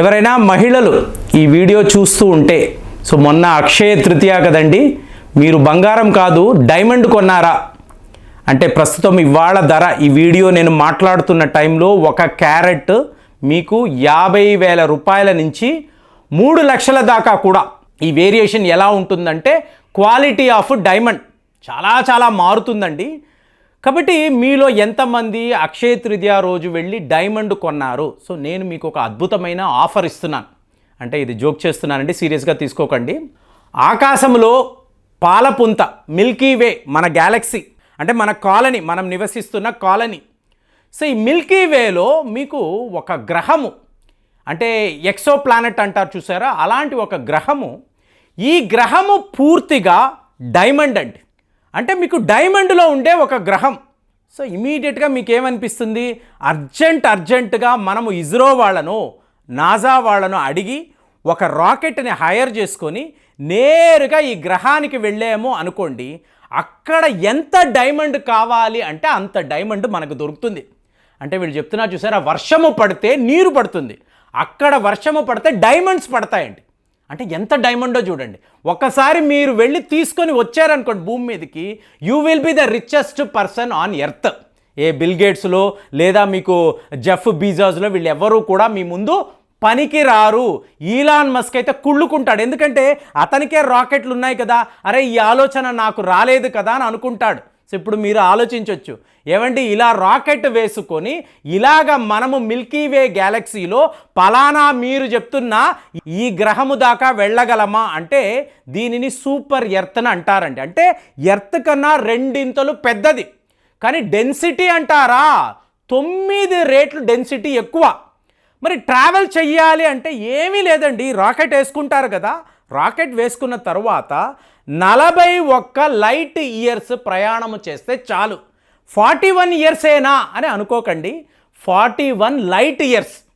ఎవరైనా మహిళలు ఈ వీడియో చూస్తూ ఉంటే సో మొన్న అక్షయ తృతీయ కదండి మీరు బంగారం కాదు డైమండ్ కొన్నారా? అంటే ప్రస్తుతం ఇవాళ ధర ఈ వీడియో నేను మాట్లాడుతున్న టైంలో ఒక క్యారెట్ మీకు యాభై వేల రూపాయల నుంచి మూడు లక్షల దాకా కూడా. ఈ వేరియేషన్ ఎలా ఉంటుందంటే క్వాలిటీ ఆఫ్ డైమండ్. చాలా చాలా మారుతుందండి. కాబట్టి మీలో ఎంతమంది అక్షయ తృతీయ రోజు వెళ్ళి డైమండ్ కొన్నారు? సో నేను మీకు ఒక అద్భుతమైన ఆఫర్ ఇస్తున్నాను. అంటే ఇది జోక్ చేస్తున్నానండి సీరియస్గా తీసుకోకండి. ఆకాశంలో పాలపుంత మిల్కీ వే మన గ్యాలక్సీ అంటే మన కాలనీ మనం నివసిస్తున్న కాలనీ. సో ఈ మిల్కీ వేలో మీకు ఒక గ్రహము అంటే ఎక్సో ప్లానెట్ అంటారు చూసారా? అలాంటి ఒక గ్రహము ఈ గ్రహము పూర్తిగా డైమండ్ అండి. అంటే మీకు డైమండ్లో ఉండే ఒక గ్రహం. సో ఇమీడియట్గా మీకు ఏమనిపిస్తుంది అర్జెంట్ అర్జెంటుగా మనము ఇస్రో వాళ్ళను నాజా వాళ్ళను అడిగి ఒక రాకెట్ని హైర్ చేసుకొని నేరుగా ఈ గ్రహానికి వెళ్ళాము అనుకోండి అక్కడ ఎంత డైమండ్ కావాలి అంటే అంత డైమండ్ మనకు దొరుకుతుంది. అంటే వీళ్ళు చెప్తున్నారు చూసారా వర్షము పడితే నీరు పడుతుంది. అక్కడ వర్షము పడితే డైమండ్స్ పడతాయండి. అంటే ఎంత డైమండో చూడండి. ఒక్కసారి మీరు వెళ్ళి తీసుకొని వచ్చారనుకోండి భూమి మీదకి you will be the richest person on earth A Bill గేట్స్లో లేదా మీకు జెఫ్ బీజాస్లో వీళ్ళు ఎవరూ కూడా మీ ముందు పనికి రారు. ఈలాన్ మస్క్ అయితే కుళ్ళుకుంటాడు. ఎందుకంటే అతనికే రాకెట్లు ఉన్నాయి కదా. అరే ఈ ఆలోచన నాకు రాలేదు కదా అని అనుకుంటాడు. సో ఇప్పుడు మీరు ఆలోచించవచ్చు ఏమండి ఇలా రాకెట్ వేసుకొని ఇలాగ మనము మిల్కీ వే గ్యాలక్సీలో పలానా మీరు చెప్తున్న ఈ గ్రహము దాకా వెళ్ళగలమా? అంటే దీనిని సూపర్ ఎర్త్ అని అంటారండి. అంటే ఎర్త్ కన్నా రెండింతలు పెద్దది. కానీ డెన్సిటీ అంటారా? తొమ్మిది రేట్లు డెన్సిటీ ఎక్కువ. మరి ట్రావెల్ చెయ్యాలి అంటే ఏమీ లేదండి. రాకెట్ వేసుకుంటారు కదా. రాకెట్ వేసుకున్న తర్వాత నలభై ఒక్క లైట్ ఇయర్స్ ప్రయాణము చేస్తే చాలు. ఫార్టీ వన్ ఇయర్సేనా అని అనుకోకండి. Forty one light years.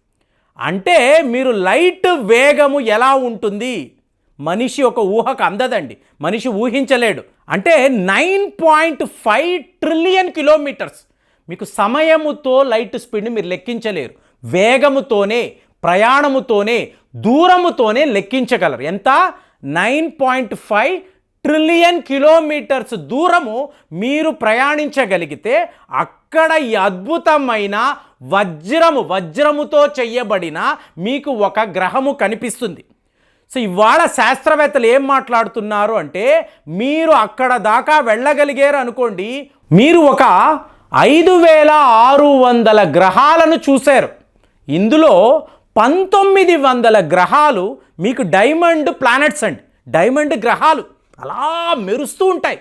అంటే మీరు లైట్ వేగము ఎలా ఉంటుంది? మనిషి ఒక ఊహకు అందదండి. మనిషి ఊహించలేడు. అంటే nine point five trillion kilometres. మీకు సమయముతో లైట్ స్పీడ్ని మీరు లెక్కించలేరు. వేగముతోనే ప్రయాణముతోనే దూరముతోనే లెక్కించగలరు. ఎంత? Nine point five trillion kilometres దూరము మీరు ప్రయాణించగలిగితే అక్కడ ఈ అద్భుతమైన వజ్రము వజ్రముతో చెయ్యబడిన మీకు ఒక గ్రహము కనిపిస్తుంది. సో ఇవాళ శాస్త్రవేత్తలు ఏం మాట్లాడుతున్నారు అంటే మీరు అక్కడ దాకా వెళ్ళగలిగారు అనుకోండి మీరు ఒక ఐదు వేల ఆరు వందల గ్రహాలను చూశారు. ఇందులో పంతొమ్మిది వందల గ్రహాలు మీకు డైమండ్ ప్లానెట్స్ అండి. డైమండ్ గ్రహాలు. అలా మెరుస్తూ ఉంటాయి.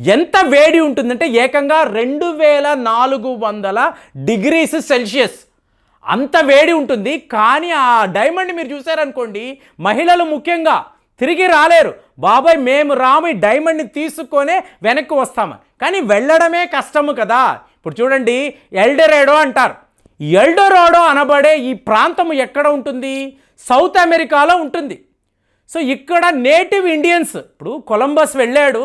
ఎంత వేడి ఉంటుందంటే ఏకంగా రెండు వేల నాలుగు వందల డిగ్రీస్ సెల్సియస్. అంత వేడి ఉంటుంది. కానీ ఆ డైమండ్ మీరు చూసారనుకోండి మహిళలు ముఖ్యంగా తిరిగి రాలేరు. బాబాయ్ మేము రాము ఈ డైమండ్ని తీసుకొనే వెనక్కి వస్తామని కానీ వెళ్ళడమే కష్టము కదా. ఇప్పుడు చూడండి ఎల్డెరేడో అంటారు. ఎల్డోరాడో అనబడే ఈ ప్రాంతం ఎక్కడ ఉంటుంది? సౌత్ అమెరికాలో ఉంటుంది. సో ఇక్కడ నేటివ్ ఇండియన్స్ ఇప్పుడు కొలంబస్ వెళ్ళాడు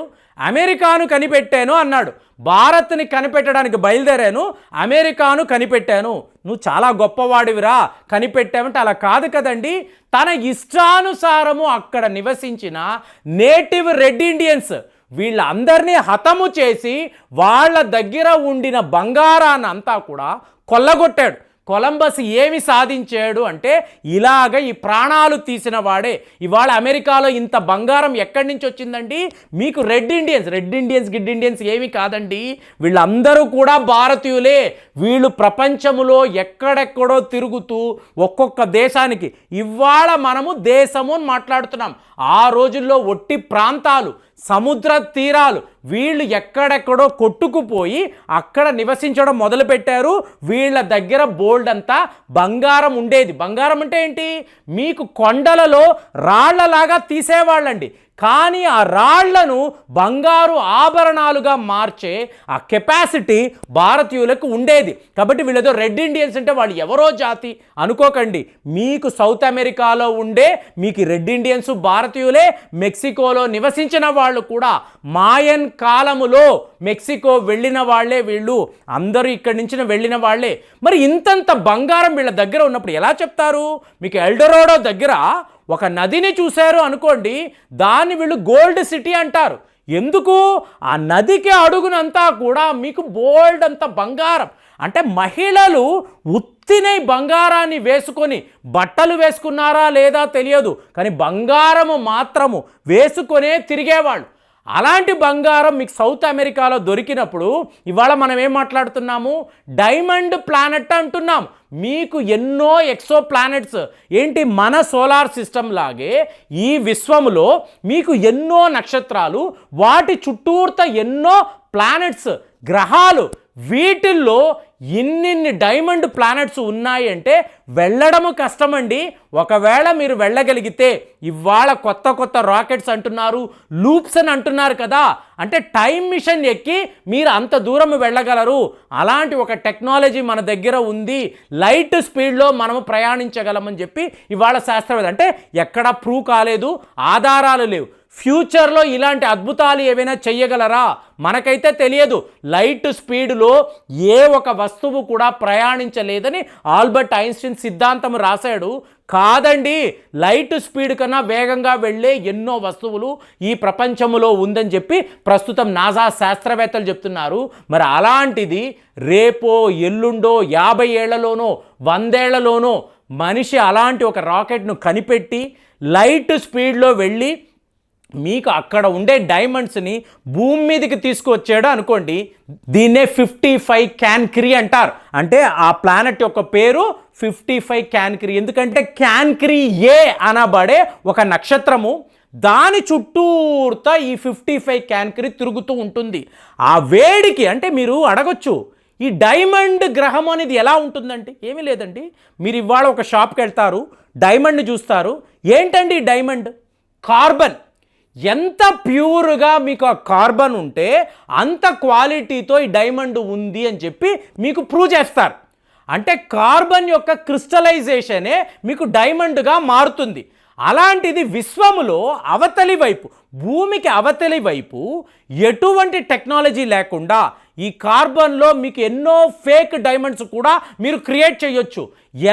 అమెరికాను కనిపెట్టాను అన్నాడు. భారత్ని కనిపెట్టడానికి బయలుదేరాను అమెరికాను కనిపెట్టాను. నువ్వు చాలా గొప్పవాడివిరా కనిపెట్టావంటే అలా కాదు కదండి. తన ఇష్టానుసారము అక్కడ నివసించిన నేటివ్ రెడ్ ఇండియన్స్ వీళ్ళందరినీ హతము చేసి వాళ్ళ దగ్గర ఉండిన బంగారాన్ని అంతా కూడా కొల్లగొట్టాడు. కొలంబస్ ఏమి సాధించాడు అంటే ఇలాగ ఈ ప్రాణాలు తీసిన వాడే. ఇవాళ అమెరికాలో ఇంత బంగారం ఎక్కడి నుంచి వచ్చిందండి? మీకు రెడ్ ఇండియన్స్. రెడ్ ఇండియన్స్ గిడ్ ఇండియన్స్ ఏమి కాదండి. వీళ్ళందరూ కూడా భారతీయులే. వీళ్ళు ప్రపంచములో ఎక్కడెక్కడో తిరుగుతూ ఒక్కొక్క దేశానికి. ఇవాళ మనము దేశము అని మాట్లాడుతున్నాం. ఆ రోజుల్లో ఒట్టి ప్రాంతాలు సముద్ర తీరాలు వీళ్ళు ఎక్కడెక్కడో కొట్టుకుపోయి అక్కడ నివసించడం మొదలుపెట్టారు. వీళ్ళ దగ్గర గోల్డ్ అంతా బంగారం ఉండేది. బంగారం అంటే ఏంటి? మీకు కొండలలో రాళ్ళలాగా తీసేవాళ్ళండి. కానీ ఆ రాళ్ళను బంగారు ఆభరణాలుగా మార్చే ఆ కెపాసిటీ భారతీయులకు ఉండేది. కాబట్టి వీళ్ళేదో రెడ్ ఇండియన్స్ అంటే వాళ్ళు ఎవరో జాతి. అనుకోకండి. మీకు సౌత్ అమెరికాలో ఉండే మీకు రెడ్ ఇండియన్స్ భారతీయులే మెక్సికోలో నివసించిన వాళ్ళు కూడా మాయన్ కాలములో మెక్సికో వెళ్ళిన వాళ్ళే వీళ్ళు. అందరూ ఇక్కడి నుంచి వెళ్ళిన వాళ్ళే. మరి ఇంతంత బంగారం వీళ్ళ దగ్గర ఉన్నప్పుడు ఎలా చెప్తారు? మీకు ఎల్డరోడో దగ్గర ఒక నదిని చూశారు అనుకోండి దాన్ని వీళ్ళు గోల్డ్ సిటీ అంటారు. ఎందుకు? ఆ నదికి అడుగునంతా కూడా మీకు బోల్డ్ అంత బంగారం. అంటే మహిళలు ఉత్తినై బంగారాన్ని వేసుకొని బట్టలు వేసుకున్నారా లేదా తెలియదు. కానీ బంగారము మాత్రము వేసుకొనే తిరిగేవాళ్ళు. అలాంటి బంగారం మీకు సౌత్ అమెరికాలో దొరికినప్పుడు ఇవాళ మనం ఏం మాట్లాడుతున్నాము? డైమండ్ ప్లానెట్ అంటున్నాం. మీకు ఎన్నో ఎక్సో ప్లానెట్స్ ఏంటి? మన సోలార్ సిస్టమ్ లాగే ఈ విశ్వములో మీకు ఎన్నో నక్షత్రాలు వాటి చుట్టూర్త ఎన్నో ప్లానెట్స్ గ్రహాలు వీటిల్లో ఇన్నిన్ని డైమండ్ ప్లానెట్స్ ఉన్నాయంటే వెళ్ళడము కష్టమండి. ఒకవేళ మీరు వెళ్ళగలిగితే ఇవాళ కొత్త కొత్త రాకెట్స్ అంటున్నారు లూప్స్ అని అంటున్నారు కదా. అంటే టైం మిషన్ ఎక్కి మీరు అంత దూరం వెళ్ళగలరు. అలాంటి ఒక టెక్నాలజీ మన దగ్గర ఉంది. లైట్ స్పీడ్లో మనము ప్రయాణించగలమని చెప్పి ఇవాళ శాస్త్రవేత్త అంటే ఎక్కడా ప్రూవ్ కాలేదు ఆధారాలు లేవు. ఫ్యూచర్లో ఇలాంటి అద్భుతాలు ఏవైనా చెయ్యగలరా? మనకైతే తెలియదు. లైట్ స్పీడ్లో ఏ ఒక వస్తువు కూడా ప్రయాణించలేదని ఆల్బర్ట్ ఐన్స్టీన్ సిద్ధాంతం రాశాడు. కాదండి లైట్ స్పీడ్ కన్నా వేగంగా వెళ్ళే ఎన్నో వస్తువులు ఈ ప్రపంచంలో ఉందని చెప్పి ప్రస్తుతం నాసా శాస్త్రవేత్తలు చెప్తున్నారు. మరి అలాంటిది రేపో ఎల్లుండో యాభై ఏళ్ళలోనో వందేళ్ళలోనో మనిషి అలాంటి ఒక రాకెట్ను కనిపెట్టి లైట్ స్పీడ్లో వెళ్ళి మీకు అక్కడ ఉండే డైమండ్స్ని భూమి మీదకి తీసుకువచ్చాడు అనుకోండి దీన్నే ఫిఫ్టీ ఫైవ్ క్యాన్క్రీ అంటారు. అంటే ఆ ప్లానెట్ యొక్క పేరు ఫిఫ్టీ ఫైవ్ క్యాన్క్రీ ఎందుకంటే క్యాన్క్రీ ఏ అనబడే ఒక నక్షత్రము దాని చుట్టూర్తా ఈ ఫిఫ్టీ ఫైవ్ క్యాన్క్రీ తిరుగుతూ ఉంటుంది. ఆ వేడికి అంటే మీరు అడగొచ్చు ఈ డైమండ్ గ్రహం అనేది ఎలా ఉంటుందంటే ఏమీ లేదండి. మీరు ఇవాళ ఒక షాప్కి వెళ్తారు డైమండ్ చూస్తారు. ఏంటండి డైమండ్? కార్బన్. ఎంత ప్యూర్గా మీకు ఆ కార్బన్ ఉంటే అంత క్వాలిటీతో ఈ డైమండ్ ఉంది అని చెప్పి మీకు ప్రూవ్ చేస్తారు. అంటే కార్బన్ యొక్క క్రిస్టలైజేషనే మీకు డైమండ్గా మారుతుంది. అలాంటిది విశ్వములో అవతలి వైపు భూమికి అవతలి వైపు ఎటువంటి టెక్నాలజీ లేకుండా ఈ కార్బన్లో మీకు ఎన్నో ఫేక్ డైమండ్స్ కూడా మీరు క్రియేట్ చేయొచ్చు.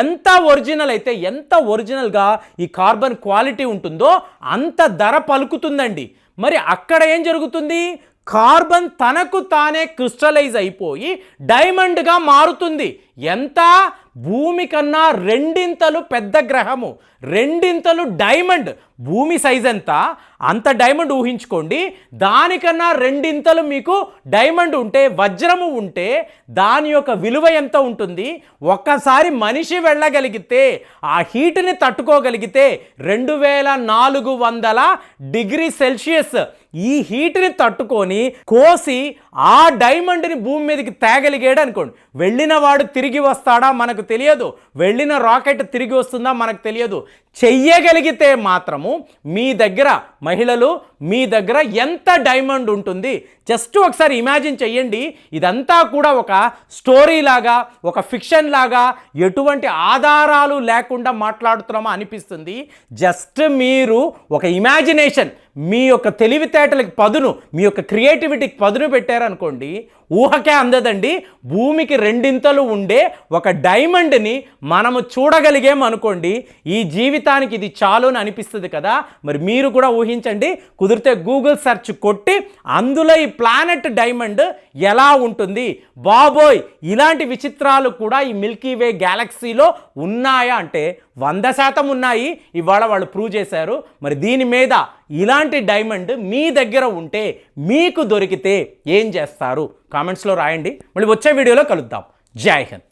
ఎంత ఒరిజినల్ అయితే ఎంత ఒరిజినల్గా ఈ కార్బన్ క్వాలిటీ ఉంటుందో అంత ధర పలుకుతుందండి. మరి అక్కడ ఏం జరుగుతుంది? కార్బన్ తనకు తానే క్రిస్టలైజ్ అయిపోయి డైమండ్గా మారుతుంది. ఎంత? భూమి కన్నా రెండింతలు పెద్ద గ్రహము రెండింతలు డైమండ్ భూమి సైజ్ ఎంత అంత డైమండ్ ఊహించుకోండి. దానికన్నా రెండింతలు మీకు డైమండ్ ఉంటే వజ్రము ఉంటే దాని యొక్క విలువ ఎంత ఉంటుంది? ఒక్కసారి మనిషి వెళ్ళగలిగితే ఆ హీట్ని తట్టుకోగలిగితే రెండు వేల నాలుగు వందల డిగ్రీ సెల్సియస్ ఈ హీట్ని తట్టుకొని కోసి ఆ డైమండ్ని భూమి మీదకి తేగలిగాడు అనుకోండి. వెళ్ళిన వాడు తిరిగి వస్తాడా? మనకు తెలియదు. వెళ్ళిన రాకెట్ తిరిగి వస్తుందా? మనకు తెలియదు. చెయ్యగలిగితే మాత్రము మీ దగ్గర మహిళలు మీ దగ్గర ఎంత డైమండ్ ఉంటుంది? జస్ట్ ఒకసారి ఇమాజిన్ చెయ్యండి. ఇదంతా కూడా ఒక స్టోరీ లాగా ఒక ఫిక్షన్ లాగా ఎటువంటి ఆధారాలు లేకుండా మాట్లాడుతున్నామో అనిపిస్తుంది. జస్ట్ మీరు ఒక ఇమాజినేషన్ మీ యొక్క తెలివితేటలకు పదును మీ యొక్క క్రియేటివిటీకి పదును పెట్టారనుకోండి ఊహకే అందదండి. భూమికి రెండింతలు ఉండే ఒక డైమండ్ని మనము చూడగలిగాం అనుకోండి ఈ జీవితానికి ఇది చాలు అని అనిపిస్తుంది కదా. మరి మీరు కూడా ఊహించండి కుదిరితే గూగుల్ సెర్చ్ కొట్టి అందులో ఈ ప్లానెట్ డైమండ్ ఎలా ఉంటుంది? బాబోయ్! ఇలాంటి విచిత్రాలు కూడా ఈ మిల్కీ వే గ్యాలక్సీలో ఉన్నాయా? అంటే వంద శాతం ఉన్నాయి. ఇవాళ వాళ్ళు ప్రూవ్ చేశారు. మరి దీని మీద ఇలాంటి డైమండ్ మీ దగ్గర ఉంటే మీకు దొరికితే ఏం చేస్తారు? కామెంట్స్లో రాయండి. మళ్ళీ వచ్చే వీడియోలో కలుద్దాం. జై హింద్!